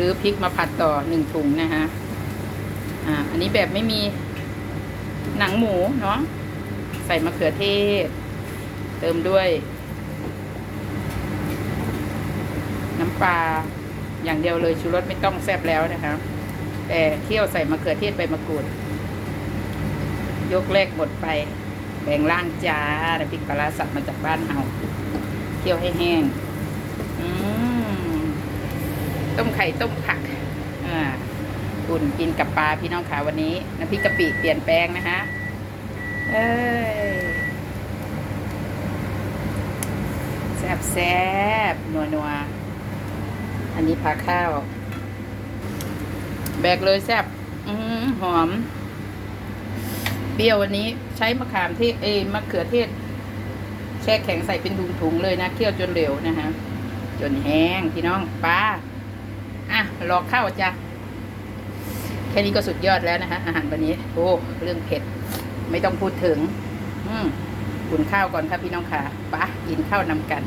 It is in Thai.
รือพริกมาผัดต่อหนึ่งถุงนะคะอ่าอันนี้แบบไม่มีหนังหมูเนาะใส่มะเขือเทศ เติมด้วย น้ำปลาอย่างเดียวเลยชูรสไม่ต้องแซ่บแล้วนะคะแต่เคี่ยวใส่มะเขือเทศใบมะกรูด ยกแรกหมดไปแบ่งล่างจ้าแต่พริกปลาสับมาจากบ้านเฮาเคี่ยวให้แห้ง ต้มไข่ต้มผักอ่าอุ่นกินกับปลาพี่น้องขาวันนี้น้ำพริกกะปิเปลี่ยนแปลงนะคะเอ้ยแซบแซบนัวนัวอันนี้พาข้าว แบกเลยแซบอืมหอม เปรี้ยววันนี้ใช้มะขามเทศเอยมะเขือเทศ แช่แข็งใส่เป็นถุงๆเลยนะเคี่ยวจนเหลวนะคะจนแห้งพี่น้องปลา อะรอข้าวจ้ะแค่นี้ก็สุดยอดแล้วนะคะอาหารวันนี้ โอ้เรื่องเผ็ด ไม่ต้องพูดถึง อืมอุ่นข้าวก่อนครับพี่น้องค่ะปะกินข้าวนำกัน